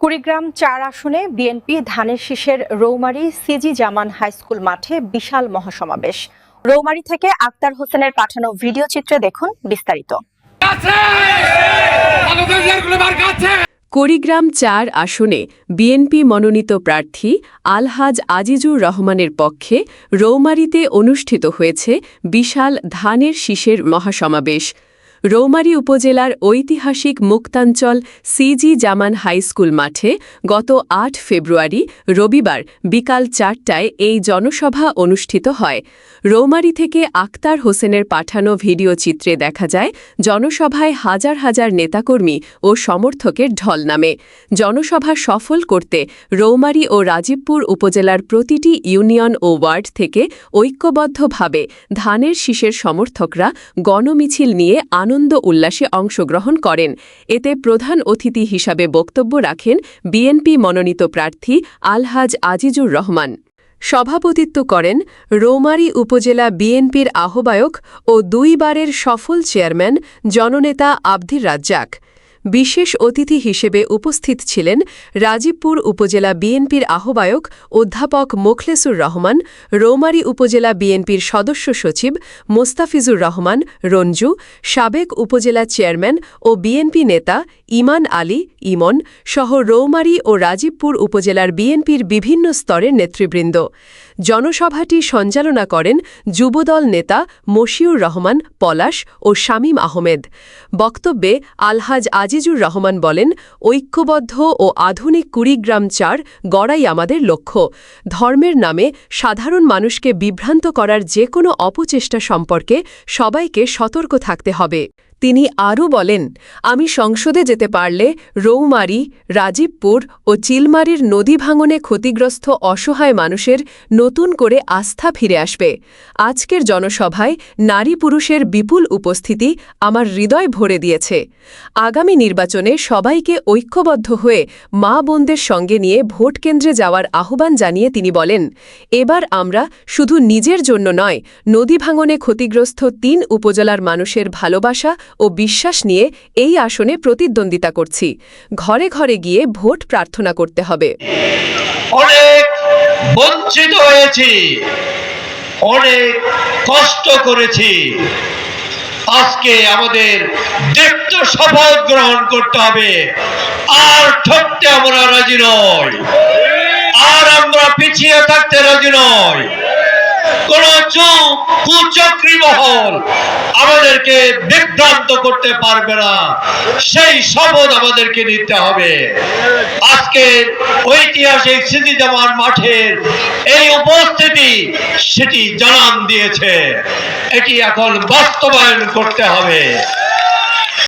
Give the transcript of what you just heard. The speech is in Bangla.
কুড়িগ্রাম চার আসনে বিএনপি ধানের শীষের রৌমারী সিজি জামান হাইস্কুল মাঠে বিশাল মহাসমাবেশ। রৌমারী থেকে আক্তার হোসেনের পাঠানো ভিডিও চিত্রে দেখুন বিস্তারিত। কুড়িগ্রাম চার আসনে বিএনপি মনোনীত প্রার্থী আলহাজ আজিজুর রহমানের পক্ষে রৌমারীতে অনুষ্ঠিত হয়েছে বিশাল ধানের শীষের মহাসমাবেশ। রৌমারী উপজেলার ঐতিহাসিক মুক্তাঞ্চল সিজি জামান হাইস্কুল মাঠে গত আট ফেব্রুয়ারি রবিবার বিকাল চারটায় এই জনসভা অনুষ্ঠিত হয়। রৌমারী থেকে আক্তার হোসেনের পাঠানো ভিডিও চিত্রে দেখা যায়, জনসভায় হাজার হাজার নেতাকর্মী ও সমর্থকের ঢল নামে। জনসভা সফল করতে রৌমারী ও রাজীবপুর উপজেলার প্রতিটি ইউনিয়ন ও ওয়ার্ড থেকে ঐক্যবদ্ধভাবে ধানের শীষের সমর্থকরা গণমিছিল নিয়ে আনন্দ উল্লাসে অংশগ্রহণ করেন। এতে প্রধান অতিথি হিসাবে বক্তব্য রাখেন বিএনপি মনোনীত প্রার্থী আলহাজ আজিজুর রহমান। সভাপতিত্ব করেন রৌমারী উপজেলা বিএনপির আহ্বায়ক ও দুইবারের সফল চেয়ারম্যান জননেতা আব্দির রাজ্জাক। বিশেষ অতিথি হিসেবে উপস্থিত ছিলেন রাজীবপুর উপজেলা বিএনপির আহ্বায়ক অধ্যাপক মোখলেসুর রহমান, রৌমারী উপজেলা বিএনপির সদস্য সচিব মোস্তাফিজুর রহমান, রঞ্জু, সাবেক উপজেলা চেয়ারম্যান ও বিএনপি নেতা ইমান আলী, ইমন সহ রৌমারী ও রাজীবপুর উপজেলার বিএনপির বিভিন্ন স্তরের নেতৃবৃন্দ। জনসভাটি সঞ্চালনা করেন যুবদল নেতা মশিউর রহমান, পলাশ ও শামীম আহমেদ। বক্তব্যে আলহাজ আজিজুর রহমান বলেন, ঐক্যবদ্ধ ও আধুনিক কুড়িগ্রাম চার গড়াই আমাদের লক্ষ্য। ধর্মের নামে সাধারণ মানুষকে বিভ্রান্ত করার যে কোনো অপচেষ্টা সম্পর্কে সবাইকে সতর্ক থাকতে হবে। তিনি আরও বলেন, আমি সংসদে যেতে পারলে রৌমারি, রাজীবপুর ও চিলমারির নদী ভাঙনে ক্ষতিগ্রস্ত অসহায় মানুষের নতুন করে আস্থা ফিরে আসবে। আজকের জনসভায় নারী পুরুষের বিপুল উপস্থিতি আমার হৃদয় ভরে দিয়েছে। আগামী নির্বাচনে সবাইকে ঐক্যবদ্ধ হয়ে মা বোনদের সঙ্গে নিয়ে ভোট কেন্দ্রে যাওয়ার আহ্বান জানিয়ে তিনি বলেন, এবার আমরা শুধু নিজের জন্য নয়, নদী ভাঙনে ক্ষতিগ্রস্ত তিন উপজেলার মানুষের ভালোবাসা ও বিশ্বাস নিয়ে এই আসনে প্রতিদ্বন্দ্বিতা করছি। ঘরে ঘরে গিয়ে ভোট প্রার্থনা করতে হবে। অনেক বঞ্চিত হয়েছি। অনেক কষ্ট করেছি। আজকে আমাদের দীপ্ত শপথ গ্রহণ করতে হবে। আর ঠকতে আমরা রাজি নই। আর আমরা পিছিয়ে থাকতে রাজি নই। কোন চুপ কুচক্রী মহল আমাদেরকে বিভ্রান্ত করতে পারবে না। সেই শপথ আমাদেরকে নিতে হবে। আজকে ঐতিহাসিক স্মৃতি জামার মাঠের এই উপস্থিতি সেটি জানান দিয়েছে। এটি এখন বাস্তবায়ন করতে হবে।